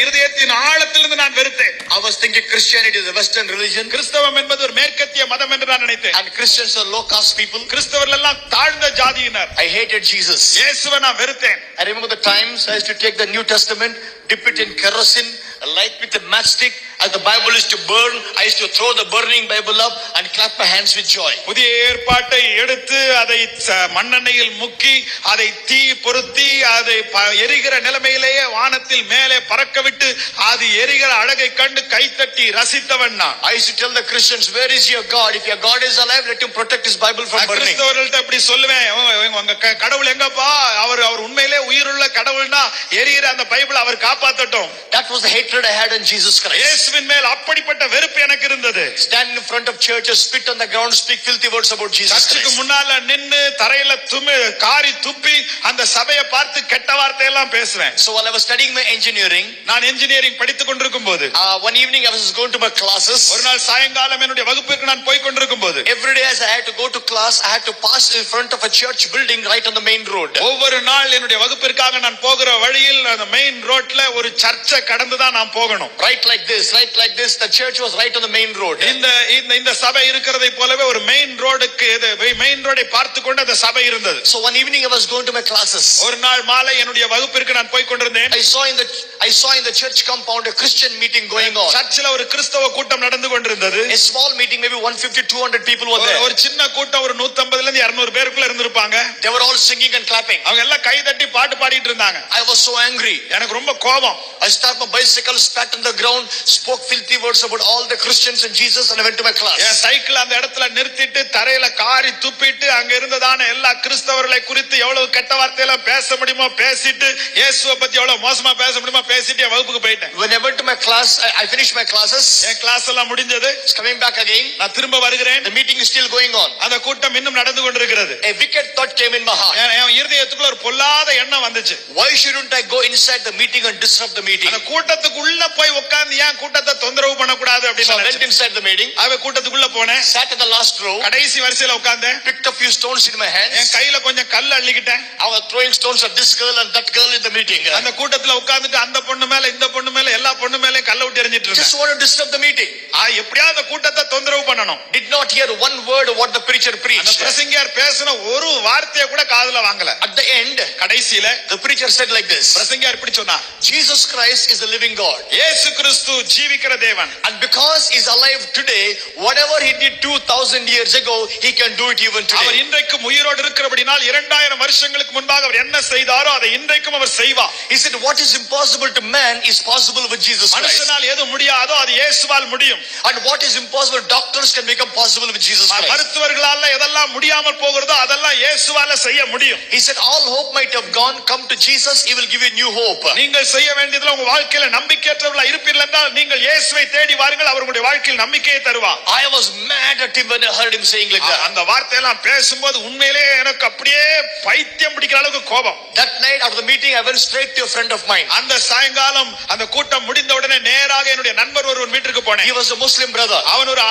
இருதயத்தின் ஆழத்திலிருந்து நான் வெறுத்தேன் I was thinking Christianity is a Western religion கிறிஸ்தவம் என்பது ஒரு மேற்கத்திய மதம் என்று நான் நினைத்தேன் and Christians are low caste people. கிறிஸ்தவர்கள் எல்லாம் தாழ்ந்த ஜாதியினர் I hated Jesus. இயேசுவை நான் வெறுத்தேன் I remember the times I used to take the New Testament, dip it in kerosene, light with a matchstick. As the Bible used to burn, I used to throw the burning Bible up and clap my hands with joy. புதிய ஏற்பாட்டை எடுத்து அதை ச- மண்ணெண்ணெயில் முக்கி அதை தீ பொருத்தி அதை எரிகிற நிலைமையிலேயே வானத்தில் மேலே பறக்க விட்டு அது எரிகிற அழகை கண்டு கைத்தட்டி ரசித்தவன் நான் I used to tell the Christians, Where is your God? If your God is alive, let him protect his Bible from நான் burning. கிறிஸ்தவர்கள்ட்ட இப்படி சொல்லுவேன் உங்க- கடவுள் எங்கப்பா அவர் அவர் உண்மையிலே உயிருள்ள கடவுள்னா எரிகிற அந்த பைபிள் அவர் காப்பாத்தட்டும் That was the hatred I had in Jesus Christ. இயேசுவின் மேல் அப்படிப்பட்ட வெறுப்பு எனக்கு இருந்தது Stand in front of churches, spit on the ground, speak filthy words about Jesus சர்ச்சுக்கு. முன்னால நின்னு தரையில தும்மி காரி துப்பி அந்த சபையை பார்த்து கெட்ட வார்த்தையெல்லாம் பேசுவேன் So while I was studying my engineering, நான் இன்ஜினியரிங் படித்துக் கொண்டிருக்கும் போது uh, one evening I was going to my classes. ஒரு நாள் சாயங்காலம் என்னுடைய வகுப்பிற்கு நான் போய் கொண்டிருக்கும் போது Every day as I had to go to class, I had to pass in front of a church building right on the main road. ஒவ்வொரு நாள் என்னுடைய வகுப்பிற்காக நான் போகிற வழியில் அந்த மெயின் ரோட்ல ஒரு சர்ச்சை கடந்து தான் நான் போகணும் Right like this, right like this. The church was right on the main road. இந்த இந்த சபை இருக்கிறதை போலவே ஒரு மெயின் ரோடுக்கு மெயின் ரோடை பார்த்து கொண்டு அந்த சபை இருந்தது So one evening I was going to my classes. ஒரு நாள் மாலை என்னுடைய வகுப்பிற்கு நான் போய் கொண்டிருந்தேன் I saw in the I saw in the church compound a Christian meeting going on. சர்ச்சில் ஒரு கிறிஸ்தவ கூட்டம் நடந்து கொண்டிருந்தது A small meeting, maybe 150, 200 people were ஒரு- there. ஒரு சின்ன கூட்டம் ஒரு 150 இருந்து 200 பேருக்குள்ள இருந்திருப்பாங்க They were all singing and clapping. அவங்க எல்லாம் கை தட்டி பாட்டு பாடிட்டு இருந்தாங்க I was so angry. எனக்கு ரொம்ப கோபம் I started my bicycle, spat on the ground, spoke filthy words about all the Christians and Jesus, and I went to my என். சைக்கிள் அந்த இடத்துல நிறுத்திட்டு தரையில காரி துப்பிட்டு அங்க இருந்ததான எல்லா கிறிஸ்தவர்களை குறித்து எவ்வளவு கெட்ட வார்த்தையெல்லாம் பேச முடியுமோ பேசிட்டு இயேசுவை பத்தி எவ்வளவு மோசமா பேச முடியுமோ பேசிட்டு என் வகுப்புக்கு போயிட்டேன் When I went to my class, I, I finished my classes. என் கிளாஸ் எல்லாம் முடிஞ்சது It's coming back again. நான் திரும்ப வருகிறேன் The meeting is still going on. அந்த கூட்டம் இன்னும் நடந்து கொண்டிருக்கிறது A wicked thought came in my heart. என் என் இருதயத்துக்குள்ள ஒரு பொல்லாத எண்ணம் வந்துச்சு Why shouldn't I go inside the meeting and disrupt the meeting? அந்த கூட்டத்துக்குள்ள போய் உட்கார்ந்து ஏன் கூட்டத்தை தொந்தரவு பண்ணக்கூடாது So I அப்படின்னு went நினைச்சேன். inside the meeting, அவ கூட்டத்துக்குள்ள போனேன் sat in the last row, கடைசி வரிசையில உட்கார்ந்தேன் picked a few stones in my N hands. கையில கொஞ்சம் கல் அள்ளிக்கிட்டேன் I was throwing stones at this girl and that girl in the meeting. அந்த கூட்டத்துல உட்கார்ந்துட்டு அந்த பொண்ணு மேல இந்த பொண்ணு மேல எல்லா பொண்ணு மேலயும் கல்ல விட்டு எறிஞ்சிட்டு Just இருந்தேன் want to disturb the meeting. ஆ, எப்படியாவது அந்த கூட்டத்தை தொந்தரவு not hear one word of what the preacher அந்த preached. பிரசங்கியார் பேசின ஒரு வார்த்தையை கூட காதுல வாங்கல At the end, கடைசியில the preacher said like this பிரசங்கியார் இப்படி சொன்னா Jesus Christ is the living God. இயேசு கிறிஸ்து ஜீவிக்கிற தேவன் And because he's alive today, whatever he did 2000 years ago, he can do it even our today. இன்றைக்கும் உயிரோடு இருக்கிறபடினால் இரண்டாயிரம் வருஷங்களுக்கு முன்பாக அவர் என்ன செய்தாரோ அதை இன்றைக்கும் அவர் செய்வார் He said, What is impossible to man is possible with Jesus Christ. மனுஷனால் எது முடியாதோ அது இயேசுவால் முடியும் And what is impossible, doctors can become possible with Jesus Christ. மருத்துவர்களால எதெல்லாம் முடியாமல் போகிறதோ அதெல்லாம் இயேசுவால செய்ய முடியும் He said, All hope might have gone, come to Jesus, he will give you new hope. நீங்கள் செய்ய வேண்டியதுல உங்க வாழ்க்கையில நம்பிக்கையற்றவர்களா இருப்பீர்கள் என்றால் நீங்கள் இயேசுவை தேடி வாருங்கள் அவர் உங்களுடைய வாழ்க்கையில் நம்பிக்கையை தருவார் I was mad at him when I heard him saying like that. அந்த வார்த்தையெல்லாம் பேசும்போது உண்மையிலே எனக்கு அப்படியே பைத்தியம் பிடிக்கிற அளவுக்கு கோபம் That night after the meeting, I went straight to a friend of mine. அந்த சாயங்காலம் அந்த கூட்டம் முடிந்த உடனே நேராக என்னுடைய நண்பர் ஒருவன் வீட்டுக்கு He போனேன் was a Muslim brother. அவன் ஒரு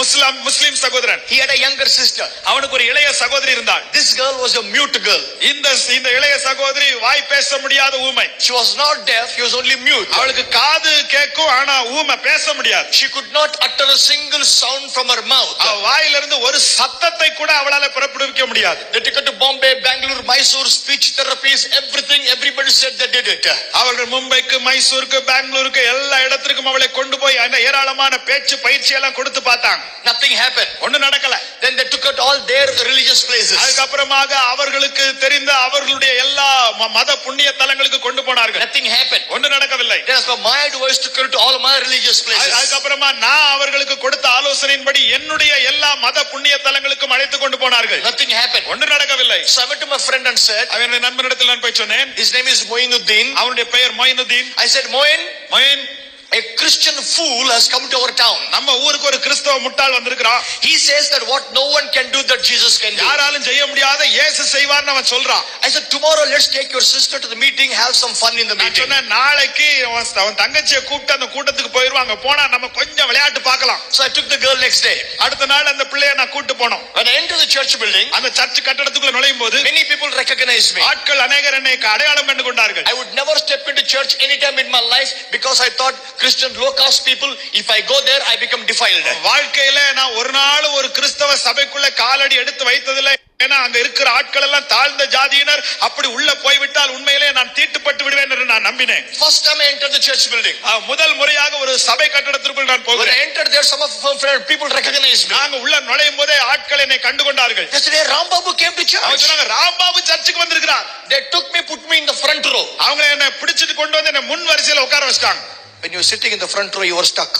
முஸ்லிம் முஸ்லிம் சகோதரன் He had a younger sister. அவனுக்கு ஒரு இளைய சகோதரி இருந்தாள் This girl was a mute girl. இந்த இந்த இளைய சகோதரி வாய் பேச முடியாத ஊமை She was not deaf, she was only mute. அவளுக்கு காது கேட்கும் ஆனா ஊமை பேச முடியாது She could not utter a single sound from her mouth. அவ வாயிலிருந்து ஒரு சத்தத்தை கூட அவளால பிறப்பிடிக்க முடியாது They took her to Bombay, Bangalore, Mysore, speech therapies, everything. Everybody said they did it. அவர்கள் மும்பைக்கு மைசூருக்கு பெங்களூருக்கு எல்லா இடத்திற்கும் அவளை கொண்டு போய் அந்த ஏராளமான பேச்சு பயிற்சி எல்லாம் கொடுத்து பார்த்தாங்க Nothing happened. ஒண்ணு நடக்கல Then they took her to all their religious places. அதுக்கப்புறமாக அவர்களுக்கு தெரிந்த அவர்களுடைய எல்லா மத புண்ணிய தலங்களுக்கு கொண்டு போனார்கள் Nothing happened. ஒண்ணு நடக்கவில்லை for my advice took her to all my religious அது- places. அதுக்கப்புறமா நான் அவர்களுக்கு கொடுத்த ஆலோசனையின்படி என்னுடைய எல்லா மத புண்ணிய தலங்களுக்கும் அழைத்து கொண்டு போனார்கள் Nothing happened. ஒன்று நடக்கவில்லை So I went to my friend and said, அவன் நண்பனிடத்தில் நான் போய் சொன்னேன் his name is Moinuddin. அவனுடைய பெயர் Moinuddin I said, Moin, Moeen A Christian fool has come to our town. நம்ம ஊருக்கு ஒரு கிறிஸ்தவ முட்டாள் வந்திருக்கிறான் He says that what no one can do that Jesus can do. யாராலும் செய்ய முடியாத இயேசு செய்வார்னு அவன் சொல்றான் I said, tomorrow let's take your sister to the meeting, have some fun in the meeting. சொன்னேன் நாளைக்கு அவன் அவன் தங்கச்சியை கூப்பிட்டு அந்த கூட்டத்துக்கு போயிருவாங்க போனா நம்ம கொஞ்சம் விளையாட்டு பார்க்கலாம் So I took the girl next day. அடுத்த நாள் அந்த பிள்ளைய நான் கூட்டு போனோம் When I entered the church building, அந்த சர்ச் கட்டடத்துக்குள்ள நுழையும் போது many people recognized me. ஆட்கள் அநேகர் என்னை அடையாளம் கண்டு கொண்டார்கள் I would never step into church anytime in my life because I thought Christian low caste people, if I go there, I become defiled. வாழ்க்கையில நான் ஒரு நாள் ஒரு கிறிஸ்தவ சபைக்குள்ள காலடி எடுத்து வைத்ததில்லை ஏன்னா அங்க இருக்கிற ஆட்கள் எல்லாம் தாழ்ந்த ஜாதியினர் அப்படி உள்ள போய்விட்டால் உண்மையிலே நான் தீட்டுப்பட்டு விடுவேன் என்று நான் நம்பினேன் First time I entered the church building. ஆ, முதல் முறையாக ஒரு சபை கட்டடத்திற்குள் நான் போகிறேன் I entered there, some of our people recognized me. நாங்க உள்ள நுழையும் போதே ஆட்கள் என்னை கண்டு கொண்டார்கள் Yesterday, Rambabu came to அவங்க church. சொன்னாங்க ராம்பாபு சர்ச்சுக்கு வந்திருக்கிறார் They took me, put me in the front row. அவங்க என்னை பிடிச்சிட்டு கொண்டு வந்து என்னை முன் வரிசையில உட்கார வச்சிட்டாங்க When you're sitting in the front row, you are stuck.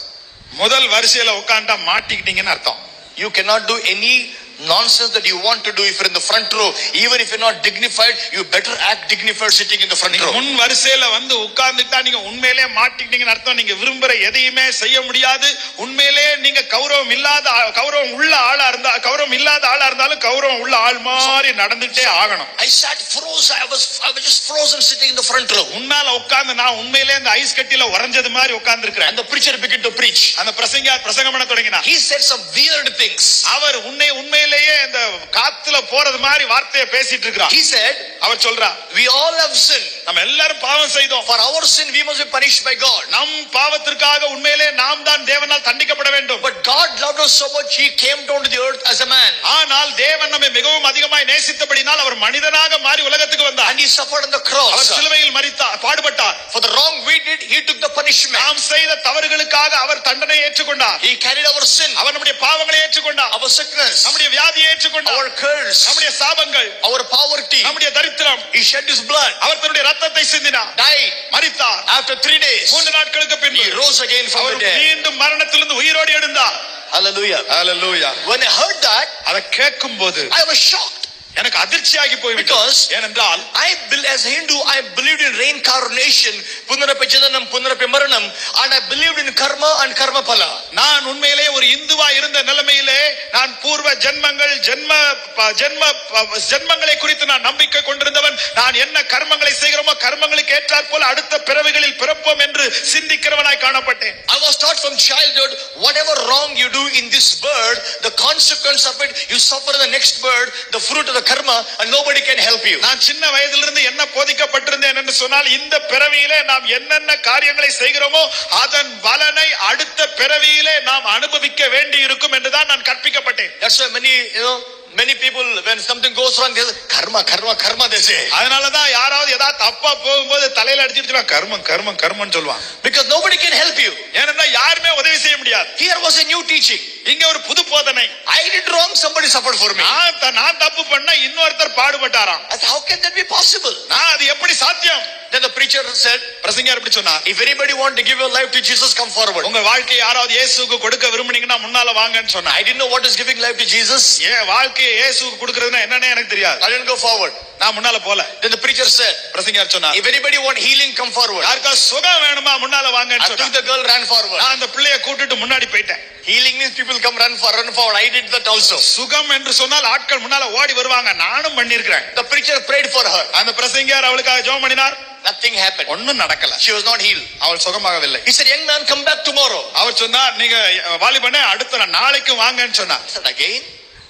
முதல் வரிசையில உட்கார்ந்தா மாட்டிக்கிட்டீங்கன்னு அர்த்தம் You cannot do any nonsense that you want to do if you're in the front row. Even if you're not dignified, you better act dignified sitting in the front row. முன் வரிசையில வந்து உட்கார்ந்துட்டா நீங்க உண்மையிலே மாட்டிக்கிட்டீங்கன்னு அர்த்தம் நீங்க விரும்புற எதையுமே செய்ய முடியாது உண்மையிலே நீங்க கௌரவம் இல்லாத கௌரவம் உள்ள ஆளா இருந்தா கௌரவம் இல்லாத ஆளா இருந்தாலும் கௌரவம் உள்ள ஆள் மாதிரி நடந்துட்டே ஆகணும் I sat froze. I was, I was just frozen sitting in the front row. முன்னால உட்கார்ந்து நான் உண்மையிலே இந்த ஐஸ் கட்டியில உறைஞ்சது மாதிரி உட்கார்ந்து இருக்கிறேன் And the preacher began to preach. அந்த பிரசங்க பிரசங்கம் பண்ண தொடங்கினா He said some weird things. அவர் உன்னை உண்மையிலேயே இந்த காத்துல போறது மாதிரி வார்த்தையை பேசிட்டு இருக்கிறார் He said, அவர் சொல்றா We all have sinned. நம்ம எல்லாரும் பாவம் செய்தோம். For our sin, we must be punished by God. நம் பாவத்திற்காக உண்மையிலே நாம் தான் தேவனால் தண்டிக்கப்பட வேண்டும். But God loved us so much, He came down to the earth as a man. ஆனால் தேவன் நம்மை மிகவும் அதிகமாய் நேசித்தபடினால் அவர் மனிதனாக மாறி உலகத்துக்கு வந்தார். And He suffered on the our cross. சிலுவையில் மரித்தார் பாடுபட்டார். For the wrong we did, He took the punishment. நாம் செய்த தவறுகளுக்காக அவர் தண்டனை ஏற்றுக்கொண்டார். He carried our sin, அவர் நம்முடைய பாவங்களை ஏற்றுக்கொண்டார். Our sickness, நம்முடைய வியாதியை ஏற்றுக்கொண்டார். Our curse, நம்முடைய சாபங்கள். Our poverty. நம்முடைய தரித்திரம். He shed His blood, அவர் தன்னுடைய ரத்தத்தை சிந்தினார் died. மரித்தார் After three days, மூன்று நாட்களுக்கு He பின்பு rose again from our the dead. மீண்டும் மரணத்திலிருந்து உயிரோடு எழுந்தார் Hallelujah. Hallelujah When I heard that, அதை கேட்கும் போது I was shocked. எனக்கு அதிர்ச்சியாகி போய்விட்டது Because- ஏனென்றால் I, bel- as a Hindu, I believed in reincarnation, punarapi maranam, and I believed in karma and karma phala. நான் உண்மையிலே ஒரு இந்துவா இருந்த நிலைமையிலே நான் பூர்வ ஜென்மங்கள் ஜென்ம ஜென்ம ஜென்மங்களை குறித்து நான் நம்பிக்கை கொண்டிருந்தவன் நான் என்ன கர்மங்களை செய்கிறோமோ கர்மங்களுக்கு ஏற்றாற் போல அடுத்த பிறவிகளில் பிறப்போம் என்று சிந்திக்கிறவனாய் காணப்பட்டேன் I was taught from childhood, whatever wrong you do in this bird, the consequence of it, you suffer the next bird, the fruit of the karma, and nobody can help you. நான் சின்ன வயதிலிருந்து என்ன போதிக்கப்பட்டிருந்தேன் என்று சொன்னால் இந்த பிறவியிலே நாம் என்னென்ன காரியங்களை செய்கிறோமோ அதன் பலனை அடுத்த பிறவியிலே நாம் அனுபவிக்க வேண்டி இருக்கும் என்றுதான் நான் கற்பிக்கப்பட்டேன் That's why many, you know, many people, when something goes wrong, they say, karma, karma, karma, they say. அதனாலதான் யாராவது ஏதாவது தப்பா போகும்போது தலையில அடிச்சிருச்சுன்னா கர்மம் கர்மம் கர்மம் சொல்லுவான் Because nobody can help you. ஏன்னா யாருமே உதவி செய்ய முடியாது Here was a new teaching. இங்க ஒரு புது போதனை I did wrong, somebody suffered for me. நான் த- நான் தப்பு பண்ண இன்னொருத்தர் பாடுபட்டாராம் said, how can that be possible? நான் அது எப்படி சாத்தியம் Then the preacher said, பிரசங்கர் எப்படி சொன்னார் if anybody want to give your life to Jesus, come forward. உங்க வாழ்க்கையை யாராவது இயேசுவுக்கு கொடுக்க விரும்புனீங்கன்னா முன்னால வாங்கன்னு சொன்னார் I didn't know what is giving life to Jesus. ஏன் வாழ்க்கையை இயேசுவுக்கு கொடுக்கறதுன்னா என்னன்னே எனக்கு தெரியாது I didn't go forward. நான் முன்னால போல Then the preacher said, பிரசங்கர் சொன்னார் if anybody want healing, come forward. யாருக்கா சுகம் வேணுமா முன்னால I வாங்கன்னு சொன்னார் the girl, ran forward. நான் அந்த பிள்ளைய கூட்டிட்டு முன்னாடி போயிட்டேன் Healing means people come run for run forward. I did that also. சுகம் என்று சொன்னால் ஆட்கள் முன்னால ஓடி வருவாங்க நானும் பண்ணிருக்கிறேன் The preacher prayed for her. அந்த பிரசங்கர் அவளுக்காக ஜெபம் பண்ணினார் Nothing happened. ஒண்ணும் நடக்கல She was not healed. அவள் சுகமாகவில்லை He said, young man, come back tomorrow. அவர் சொன்னார் நீங்க வாலிபனே அடுத்த நாள் நாளைக்கு வாங்கன்னு சொன்னார் said, again?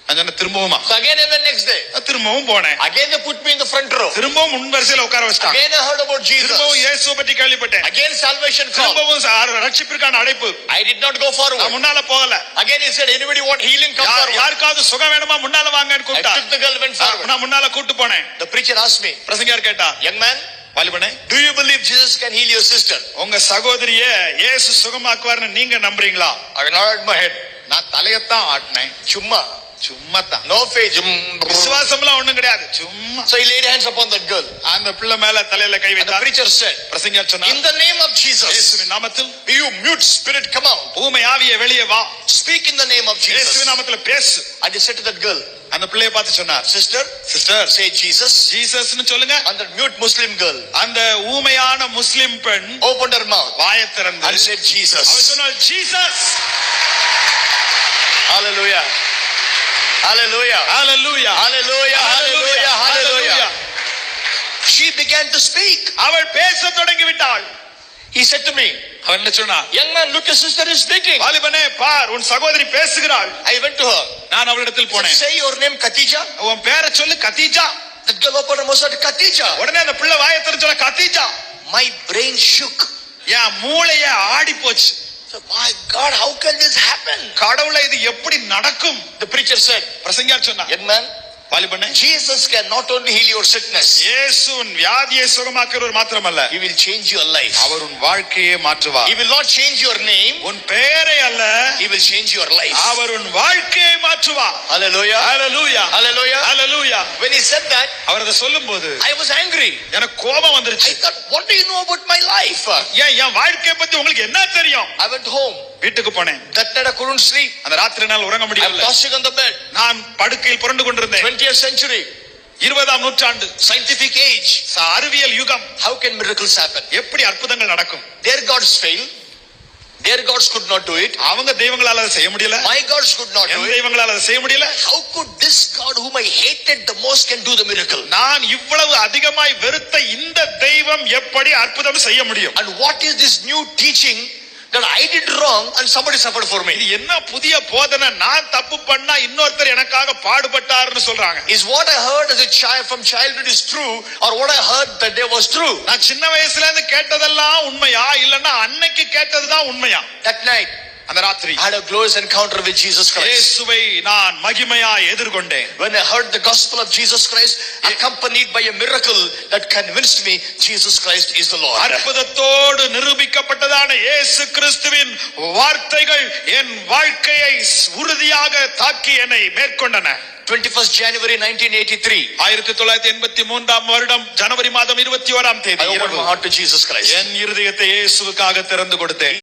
நான் சொன்னேன் திரும்பவுமா So again I went next day. திரும்பவும் போனேன் Again they put me in the front row. திரும்பவும் முன் வரிசையில உட்கார வச்சிட்டாங்க Again I heard about திரும்பவும் Jesus. இயேசுவை பற்றி கேள்விப்பட்டேன் Again salvation call. திரும்பவும் ச- ரட்சிப்பிற்கான அழைப்பு I did not go நான் forward. முன்னால போகல Again he said, anybody want healing, come யார்- forward. யாருக்காவது சுகம் வேணுமா முன்னால வாங்கன்னு I கூப்பிட்டா took the girl, went forward. நான் முன்னால கூட்டு போனேன் The preacher asked me, பிரசங்கர் கேட்டா young man, வாலிபனே do you believe Jesus can heal your sister? உங்க சகோதரிய இயேசு சுகமாக்குவார்னு நீங்க நம்புறீங்களா I nodded my head. நான் தலையத்தான் ஆட்டினேன் Chumma. சும்மா தான் faith. Jum. விசுவாசம்லாம் ஒண்ணும் கிடையாது சும்மா So he laid hands upon that girl. அந்த பிள்ளை மேல தலையில கை the வைத்தார் preacher said, பிரசங்கர் in சொன்னார் the name of Jesus, இயேசுவின் நாமத்தில் you mute spirit, come out. ஊமை ஆவிய வெளியே வா Speak in the name of Jesus. இயேசுவின் நாமத்துல பேசு And he said to that girl, அந்த பிள்ளையை பார்த்து சொன்னார் Sister, சிஸ்டர் say Jesus. ஜீசஸ்னு சொல்லுங்க the mute Muslim girl அந்த ஊமையான முஸ்லிம் பெண் வாயை திறந்து and said Jesus. சொன்னார் Jesus Hallelujah. Hallelujah. Hallelujah. Hallelujah. Hallelujah. She began to speak. அவள் பேச தொடங்கி விட்டாள் He said to me, அவன் என்ன சொன்னா Young man, look, your sister is speaking. வாலிபனே பார் உன் சகோதரி பேசுகிறாள் I went to her. நான் அவளிடத்தில் போனேன் Say your name, Katija. உன் பேரை சொல்லு Khadija That girl opened her mouth and said, Katija. உடனே அந்த பிள்ளை வாயை திறந்து சொல்ல கத்தீஜா My brain shook. என் மூளைய ஆடி போச்சு my God, how can this happen? கடவுளை இது எப்படி நடக்கும் The preacher said, பிரசங்கியார் சொன்னா Young man, வாலிபனே Jesus can not only heal your sickness, இயேசு உன் வியாதியை சுகமாக்குறவர் மாத்திரமல்ல He will change your life. அவர் உன் வாழ்க்கையை மாற்றுவார் He will not change your name, உன் பெயரை அல்ல He will change your life. அவர் உன் வாழ்க்கையை மாற்றுவார் Hallelujah. Hallelujah Hallelujah. Hallelujah When he said that, அவர் அதை சொல்லும்போது I was angry. எனக்கு கோபம் I வந்துருச்சு thought, what do you know about my life? ஏன் என் வாழ்க்கையை பத்தி உங்களுக்கு என்ன தெரியும் I went home. வீட்டுக்கு போனேன் That night I couldn't sleep. அந்த ராத்திரி நாள் உறங்க முடியல tossing on the bed. நான் படுக்கையில் புரண்டு கொண்டிருந்தேன் 20th century, இருபதாம் நூற்றாண்டு scientific age. ச- அறிவியல் யுகம் How can miracles happen? எப்படி அற்புதங்கள் நடக்கும் Their gods fail. Their gods could not do it. அவங்க தெய்வங்களால அதை செய்ய முடியல My gods could not do N it. தெய்வங்களால அதை செய்ய முடியல How could this God whom I hated the most can do the miracle? நான் இவ்வளவு அதிகமாய் வெறுத்த இந்த தெய்வம் எப்படி அற்புதம் செய்ய முடியும் And what is this new teaching that I did wrong and somebody suffered for me? இது என்ன புதிய போதனை நான் தப்பு பண்ணா இன்னொருத்தர் எனக்காக பாடுபட்டாருன்னு சொல்றாங்க Is what I heard as a child from childhood is true or what I heard that day was true? நான் சின்ன வயசுல இருந்து கேட்டதெல்லாம் உண்மையா இல்லன்னா அன்னைக்கு கேட்டதுதான் உண்மையா That night, அந்த ராத்திரி I had a glorious encounter with Jesus Christ. இயேசுவை நான் மகிமையா எதிர்கொண்டேன் When I heard the gospel of Jesus Christ accompanied by a miracle that convinced me Jesus Christ is the Lord. அற்புதத்தோடு நிரூபிக்கப்பட்டதான இயேசு கிறிஸ்துவின் வார்த்தைகள் என் வாழ்க்கையை உறுதியாக தாக்கி என்னை மேற்கொண்டன 21st January 1983, ஆயிரத்தி தொள்ளாயிரத்தி எண்பத்தி மூன்றாம் வருடம் ஜனவரி மாதம் இருபத்தி ஓராம் தேதி. என் இருதயத்தை திறந்து கொடுத்தேன்